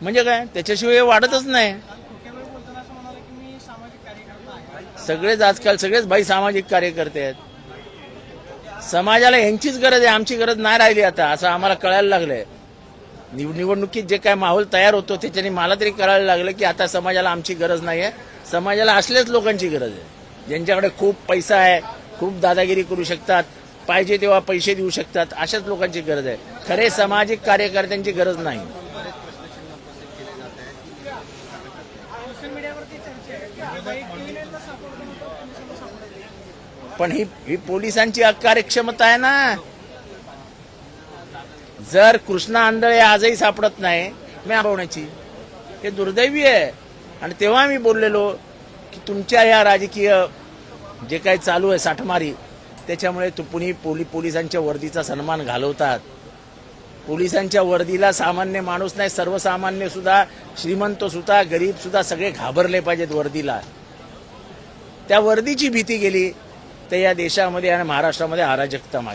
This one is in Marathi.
म्हणजे काय? त्याच्याशिवाय हे वाढतच नाही. सगळेच आजकाल सगळेच भाई सामाजिक कार्यकर्ते आहेत. समाजाला यांचीच गरज आहे आमची गरज नाही राहिली आता असं आम्हाला कळायला लागलंय. निव निवडणुकीत जे काय माहोल तयार होतो त्याच्याने मला तरी कळायला लागलं की आता समाजाला आमची गरज नाही आहे. समाजाला असल्याच लोकांची गरज आहे. ज्यांच्याकडे खूप पैसा आहे खूप दादागिरी करू शकतात पाहिजे तेव्हा पैसे देऊ शकतात अशाच लोकांची गरज आहे. खरे सामाजिक कार्यकर्त्यांची गरज नाही. सोशल मीडियावरती चर्चा पण ही ही पोलिसांची अकार्यक्षमता आहे ना. जर कृष्णा आंधळे आजही सापडत नाही मी आबवण्याची हे दुर्दैवी आहे. आणि तेव्हा मी बोललेलो की तुमच्या या राजकीय जे काही चालू आहे साठमारी त्याच्यामुळे तुम्ही पोली पोलिसांच्या वर्दीचा सन्मान घालवतात. पोलिसांच्या वर्दीला सामान्य माणूस नाही सर्वसामान्य सुद्धा श्रीमंत सुद्धा गरीब सुद्धा सगळे घाबरले पाहिजेत वर्दीला. त्या वर्दीची भीती गेली तर या देशामध्ये आणि महाराष्ट्रामध्ये अराजकता मागे.